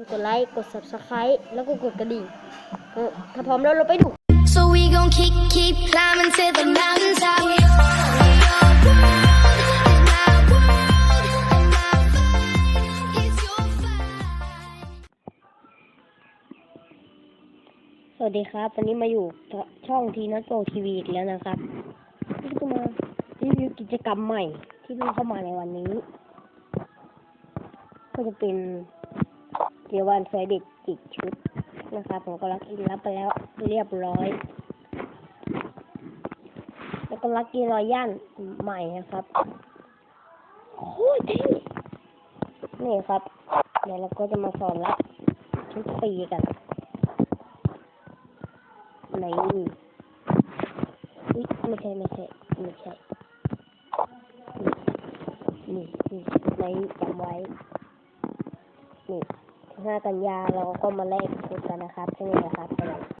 มกดไลค์ กด subscribe แล้วก็กดกระดิ่งเออถ้าพร้อมแล้วเราไปดู So we gon' keep, keep climbing to the mountaintop. We are, we are world is my world, and my fight is your fight. สวัสดีครับ วันนี้มาอยู่ช่องทีนัทโกทีวีอีกแล้วนะครับนี่ก็มารีวิวกิจกรรมใหม่ที่เพิ่งเข้ามาในวันนี้ ก็จะเป็น เกีวันแฟรด็กจิกชุดนะครับ ผมก็ลักอินรับไปแล้วเรียบร้อย แล้วก็ลักกี้รอยย่านใหม่นะครับโอ้ยเท่นี่ครับ เดี๋ยวเราก็จะมาสอนรับชุดปีกันไหนอุ๊ยไม่ใช่ไม่ใช่ไม่ใช่นี่นี่ไหนจำไว้นี่ ห้ากันยาเราก็มาแลกชุดกันนะครับใช่ไหมครับ